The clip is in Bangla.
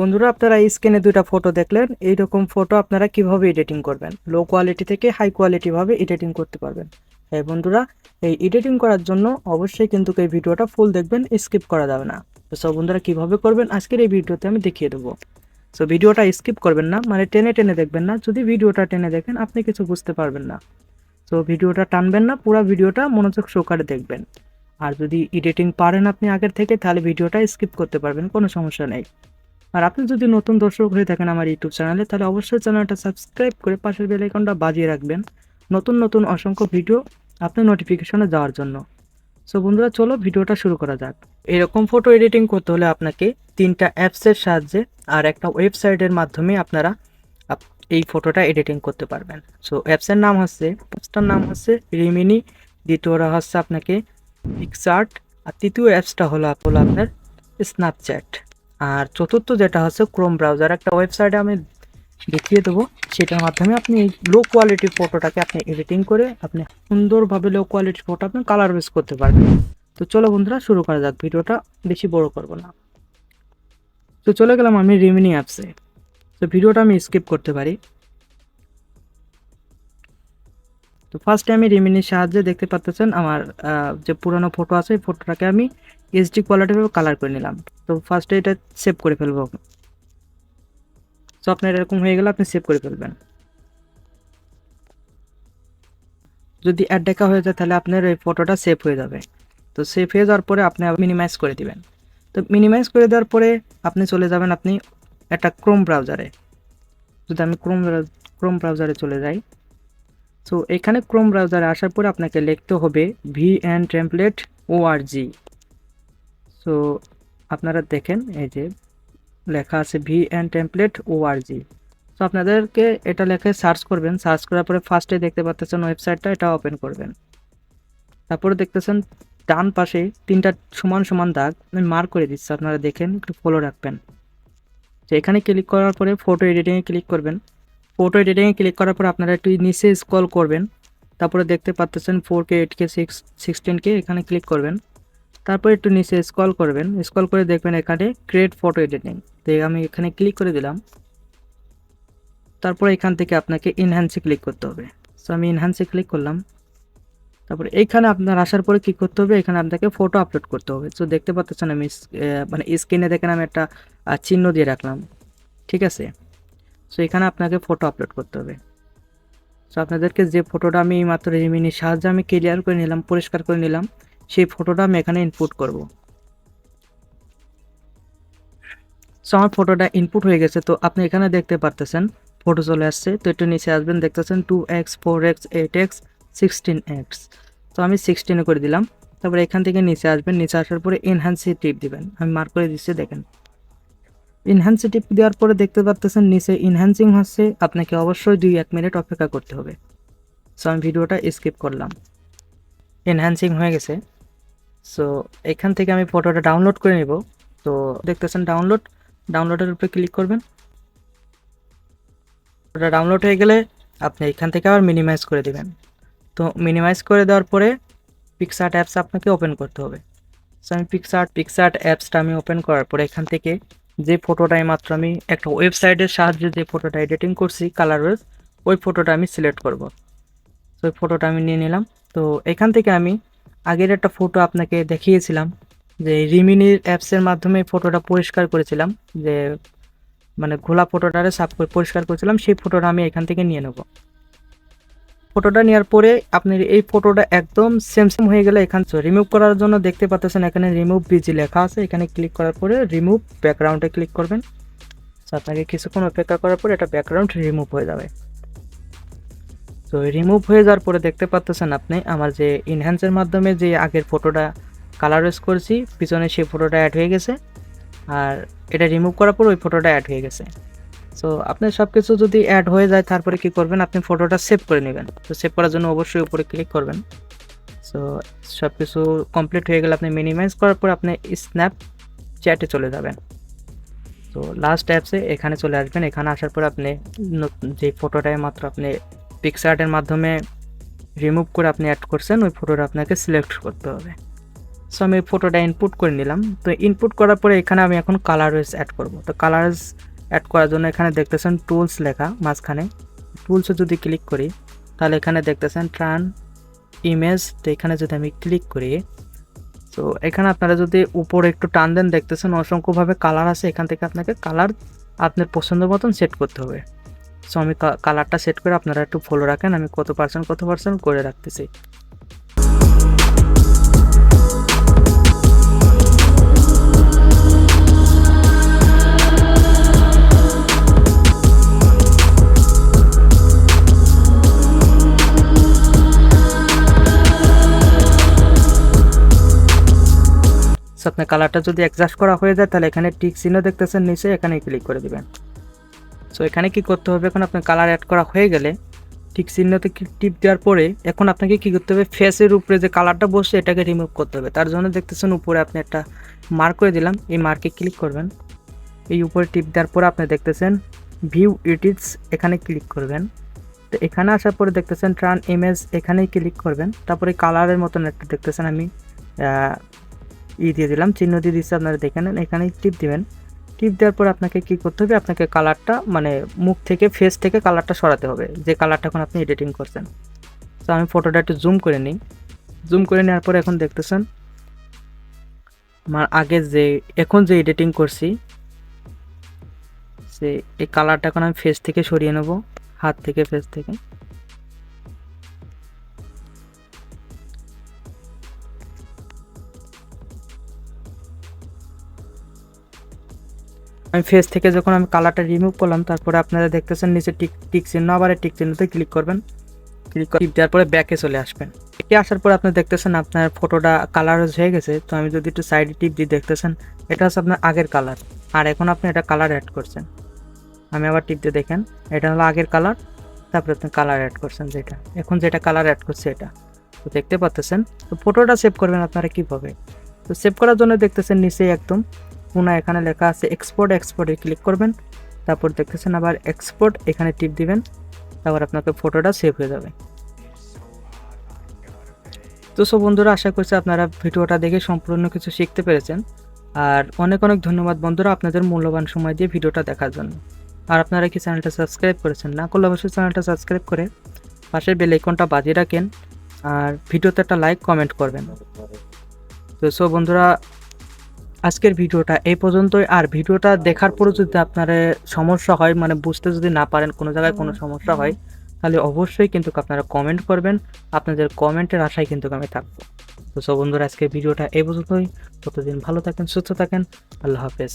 বন্ধুরা, আপনারা এই স্ক্রিনে দুইটা ফটো দেখলেন। এইরকম ফটো আপনারা কীভাবে এডিটিং করবেন? লো কোয়ালিটি থেকে হাই কোয়ালিটি ভাবে এডিটিং করতে পারবেন। হ্যাঁ বন্ধুরা, এই এডিটিং করার জন্য অবশ্যই কিন্তু এই ভিডিওটা ফুল দেখবেন স্কিপ করা যাবে না। তো সব বন্ধুরা, কীভাবে করবেন? আজকের এই ভিডিওতে আমি দেখিয়ে দেবো। সো ভিডিওটা স্কিপ করবেন না মানে টেনে টেনে দেখবেন না। যদি ভিডিওটা টেনে দেখেন, আপনি কিছু বুঝতে পারবেন না। তো ভিডিওটা টানবেন না, পুরো ভিডিওটা মনোযোগ সহকারে দেখবেন। আর যদি এডিটিং পারেন আপনি আগের থেকে, তাহলে ভিডিওটা স্কিপ করতে পারবেন, কোনো সমস্যা নেই। আর আপনি যদি নতুন দর্শক হয়ে থাকেন আমার ইউটিউব চ্যানেলে তাহলে অবশ্যই চ্যানেলটা সাবস্ক্রাইব করে পাশের বেল আইকনটা বাজিয়ে রাখবেন। নতুন নতুন, অসংখ্য ভিডিও আপনার নোটিফিকেশনে যাওয়ার জন্য। সো বন্ধুরা, চলো ভিডিওটা শুরু করা যাক। এরকম ফটো এডিটিং করতে হলে আপনাকে তিনটা অ্যাপসের সাহায্যে আর একটা ওয়েবসাইটের মাধ্যমে আপনারা এই ফটোটা এডিটিং করতে পারবেন। সো অ্যাপসের নাম হচ্ছে অ্যাপসটার নাম হচ্ছে রিমিনি দ্বিতীয়টা হচ্ছে আপনাকে পিকসার্ট আর তৃতীয় অ্যাপসটা হলো হলো আপনার স্ন্যাপচ্যাট আর চতুর্থ যেটা হচ্ছে ক্রোম ব্রাউজার একটা ওয়েবসাইটে আমি দেখিয়ে দেবো। সেটার মাধ্যমে আপনি এই লো কোয়ালিটির ফটোটাকে আপনি এডিটিং করে আপনি সুন্দরভাবে লো কোয়ালিটির ফটো আপনি কালার বেস করতে পারবেন। তো চলো বন্ধুরা, শুরু করা যাক। ভিডিওটা বেশি বড় করব না। তো চলে গেলাম আমি রিমিনি অ্যাপসে তো ভিডিওটা আমি স্কিপ করতে পারি। তো ফার্স্টে আমি রিমিনির সাহায্যে দেখতে পাচ্ছেন আমার যে পুরনো ফটো আছে, এই ফটোটাকে আমি এইচডি কোয়ালিটিভাবে কালার করে নিলাম। তো ফার্স্টে এটা সেভ করে ফেলব। তো আপনার এরকম হয়ে গেলে আপনি সেভ করে ফেলবেন। যদি অ্যাড দেখা হয়ে যায় তাহলে আপনার এই ফটোটা সেভ হয়ে যাবে। তো সেভ হয়ে যাওয়ার পরে আপনি মিনিমাইজ করে দিবেন। তো মিনিমাইজ করে দেওয়ার পরে আপনি চলে যাবেন আপনি একটা ক্রোম ব্রাউজারে যদি আমি ক্রোম ক্রোম ব্রাউজারে চলে যাই তো এখানে ক্রোম ব্রাউজারে আসার পরে আপনাকে লিখতে হবে V N template G so আপনারা দেখেন, এই যে লেখা আছে V N template O R G তো আপনাদেরকে এটা লেখে সার্চ করবেন। সার্চ করার পরে ফার্স্টে দেখতে পাচ্ছেন ওয়েবসাইটটা এটা ওপেন করবেন। তারপরে দেখতেছেন ডান পাশে তিনটা সমান সমান দাগ, আমি মার্ক করে দিচ্ছি, আপনারা দেখেন, একটু ফলো রাখবেন। তো এখানে ক্লিক করার পরে ফটো এডিটিংয়ে ক্লিক করবেন। ফটো এডিটিংয়ে ক্লিক করার পর আপনারা একটু নিচে স্ক্রল করবেন। তারপরে দেখতে পাচ্ছেন four K eight K six K এখানে ক্লিক করবেন। তারপর একটু নিচে স্ক্রল করবেন। স্ক্রল করে দেখবেন এখানে ক্রিয়েট ফটো এডিটিং তো আমি এখানে ক্লিক করে দিলাম। তারপর এখান থেকে আপনাকে ইনহ্যান্সে ক্লিক করতে হবে। সো আমি ইনহ্যান্সে ক্লিক করলাম। তারপরে এইখানে আপনার আসার পরে কী করতে হবে? এখানে আপনাকে ফটো আপলোড করতে হবে। তো দেখতে পাচ্ছেন আমি মানে স্ক্রিনে দেখেন আমি একটা চিহ্ন দিয়ে রাখলাম। ঠিক আছে? সো এখানে আপনাকে ফটো আপলোড করতে হবে। সো আপনাদেরকে যে ফটোটা আমি মাত্র রিমিনির সাহায্যে আমি ক্লিয়ার করে নিলাম, পরিষ্কার করে নিলাম, সেই ফটোটা আমি এখানে ইনপুট করব। সো আমার ফটোটা ইনপুট হয়ে গেছে, তো আপনি এখানে দেখতে পারতেছেন ফটো চলে আসছে, তো একটু নিচে আসবেন, দেখতেছেন two X four X eight X sixteen X তো আমি সিক্সটিনে করে দিলাম, তারপরে এখান থেকে নিচে আসবেন, নিচে আসার পরে এনহ্যান্সি টিপ দিবেন। আমি মার্ক করে দিচ্ছি, দেখেন। এনহ্যান্সি টিপ দেওয়ার পরে দেখতে পাচ্তেছেন নিচে ইনহ্যান্সিং হচ্ছে। আপনাকে অবশ্যই দুই এক মিনিট অপেক্ষা করতে হবে। সো আমি ভিডিওটা স্কিপ করলাম। এনহ্যান্সিং হয়ে গেছে। সো এখান থেকে আমি ফটোটা ডাউনলোড করে নিব। তো, দেখতেছেন ডাউনলোড ডাউনলোডের উপরে ক্লিক করবেন। ওটা ডাউনলোড হয়ে গেলে আপনি এখান থেকে আবার মিনিমাইজ করে দেবেন। তো মিনিমাইজ করে দেওয়ার পরে পিকসার্ট অ্যাপস আপনাকে ওপেন করতে হবে। সো আমি পিকসার্ট পিকসার্ট অ্যাপসটা আমি ওপেন করার পরে এখান থেকে যে ফটোটা মাত্র আমি একটা ওয়েবসাইটের সাহায্যে যে ফটোটা এডিটিং করছি কালারওয়েজ ওই ফটোটা আমি সিলেক্ট করব। তো ওই ফটোটা আমি নিয়ে নিলাম। তো এখান থেকে আমি আগের একটা ফটো আপনাকে দেখিয়েছিলাম, যে রিমিনির অ্যাপসের মাধ্যমে ফটোটা পরিষ্কার করেছিলাম, যে মানে ঘোলা ফটোটারে সাফ করে পরিষ্কার করেছিলাম, সেই ফটোটা আমি এখান থেকে নিয়ে নেব। ফটোটা নেওয়ার পরে আপনার এই ফটোটা একদম সেম সেম হয়ে গেলে এখান রিমুভ করার জন্য দেখতে পাচ্ছেন এখানে রিমুভ বিজি লেখা আছে। এখানে ক্লিক করার পরে রিমুভ ব্যাকগ্রাউন্ডে ক্লিক করবেন। So, আপনাকে কিছুক্ষণ অপেক্ষা করার পরে এটা ব্যাকগ্রাউন্ড রিমুভ হয়ে যাবে। তো রিমুভ হয়ে যাওয়ার পরে দেখতে পাচ্ছেন আপনি আমার যে ইনহ্যান্সের মাধ্যমে যে আগের ফটোটা কালার কালারাইজ করেছি পিছনে সেই ফটোটা অ্যাড হয়ে গেছে। আর এটা রিমুভ করার পর ওই ফটোটা অ্যাড হয়ে গেছে। সো আপনার সব কিছু যদি অ্যাড হয়ে যায়, তারপরে কি করবেন? আপনি ফটোটা সেভ করে নেবেন। তো সেভ করার জন্য অবশ্যই উপরে ক্লিক করবেন। সো সব কিছু কমপ্লিট হয়ে গেলে আপনি মিনিমাইজ করার পর আপনি স্ন্যাপ চ্যাটে চলে যাবেন। তো লাস্ট অ্যাপসে এখানে চলে আসবেন। এখানে আসার পর আপনি যে ফটোটায় মাত্র আপনি পিকসার্টের মাধ্যমে রিমুভ করে আপনি অ্যাড করছেন, ওই ফটোটা আপনাকে সিলেক্ট করতে হবে। সো আমি ফটোটা ইনপুট করে নিলাম। তো ইনপুট করার পরে এখানে আমি এখন কালারস অ্যাড করব। তো কালারস অ্যাড করার জন্য এখানে দেখতেছেন টুলস লেখা মাঝখানে। টুলসে যদি ক্লিক করি, তাহলে এখানে দেখতেছেন ট্রান ইমেজ তো এখানে যদি আমি ক্লিক করি তো এখানে আপনারা যদি উপরে একটু টান দেন, দেখতেছেন অসংখ্যভাবে কালার আছে, এখান থেকে আপনাকে কালার আপনার পছন্দ মতন সেট করতে হবে। সো আমি কালারটা সেট করে আপনারা একটু ফলো রাখেন, আমি কত পার্সেন্ট কত পার্সেন্ট করে রাখতেছি। আপনার কালারটা যদি অ্যাডজাস্ট করা হয়ে যায়, তাহলে এখানে টিক চিহ্ন দেখতেছেন, নিচে এখানে ক্লিক করে দেবেন। সো এখানে কি করতে হবে? এখন আপনার কালার অ্যাড করা হয়ে গেলে ঠিক চিহ্নতে টিপ দেওয়ার পরে এখন আপনাকে কি করতে হবে? ফেসের উপরে যে কালারটা বসছে এটাকে রিমুভ করতে হবে। তার জন্য দেখতেছেন উপরে আপনি একটা মার্ক করে দিলাম। এই মার্কে ক্লিক করবেন। এই উপরে টিপ দেওয়ার পরে আপনি দেখতেছেন ভিউ ইডিটস এখানে ক্লিক করবেন। তো এখানে আসার পরে দেখতেছেন ট্রান ইমেজ এখানেই ক্লিক করবেন। তারপরে কালারের মতন একটা দেখতেছেন আমি ই দিয়ে দিলাম, চিহ্ন দিয়ে দিচ্ছি আপনারা দেখে নেন এখানে টিপ দিবেন। টিপ দেওয়ার পর আপনাকে কি করতে হবে? আপনাকে কালারটা মানে মুখ থেকে ফেস থেকে কালারটা সরাতে হবে। যে কালারটা এখন আপনি এডিটিং করছেন। তো আমি ফটোটা একটু জুম করে নিই। জুম করে নেওয়ার পর এখন দেখতেছেন, আমার আগে যে, এখন যে এডিটিং করছি, সে, এই কালারটা এখন আমি ফেস থেকে সরিয়ে নেব, হাত থেকে ফেস থেকে। আমি ফেস থেকে যখন আমি কালারটা রিমুভ করলাম, তারপরে আপনারা দেখতেছেন নিচে টিক টিক চিহ্ন, আবার টিক চিহ্নতে ক্লিক করবেন। ক্লিক করে দেওয়ার পরে ব্যাকে চলে আসবেন। এটি আসার পরে আপনি দেখতেছেন আপনার ফটোটা কালার হয়ে গেছে। তো আমি যদি একটু সাইডে টিপ দিয়ে দেখতেছেন, এটা হচ্ছে আপনার আগের কালার আর এখন আপনি এটা কালার অ্যাড করছেন। আমি আবার টিপ দিয়ে দেখেন, এটা হলো আগের কালার তারপরে আপনি কালার অ্যাড করছেন যেটা। এখন যেটা কালার অ্যাড করছে এটা। তো দেখতে পাচ্ছেন তো ফটোটা সেভ করবেন আপনারা কীভাবে? তো সেভ করার জন্য দেখতেছেন নিচেই একদম পুনা এখানে লেখা আছে এক্সপোর্ট এক্সপোর্টে ক্লিক করবেন। তারপর দেখতেছেন আবার এক্সপোর্ট এখানে টিপ দিবেন। তারপর আপনাকে ফটোটা সেভ হয়ে যাবে। তো সব বন্ধুরা, আশা করছি আপনারা ভিডিওটা দেখে সম্পূর্ণ কিছু শিখতে পেরেছেন। আর অনেক অনেক ধন্যবাদ বন্ধুরা আপনাদের মূল্যবান সময় দিয়ে ভিডিওটা দেখার জন্য। আর আপনারা কি চ্যানেলটা সাবস্ক্রাইব করেছেন না, করলে অবশ্যই চ্যানেলটা সাবস্ক্রাইব করে পাশের বেল আইকনটা বাজিয়ে রাখেন। আর ভিডিওতে একটা লাইক কমেন্ট করবেন। তো সব বন্ধুরা আজকের ভিডিওটা এই পর্যন্তই। আর ভিডিওটা দেখার পরে যদি আপনার সমস্যা হয় মানে বুঝতে যদি না পারেন কোনো জায়গায় কোনো সমস্যা হয় তাহলে অবশ্যই কিন্তু আপনারা কমেন্ট করবেন। আপনাদের কমেন্টের আশায় কিন্তু আমি থাকব। তো সব বন্ধুরা আজকের ভিডিওটা এই পর্যন্তই। ততদিন ভালো থাকেন সুস্থ থাকেন। আল্লাহ হাফেজ।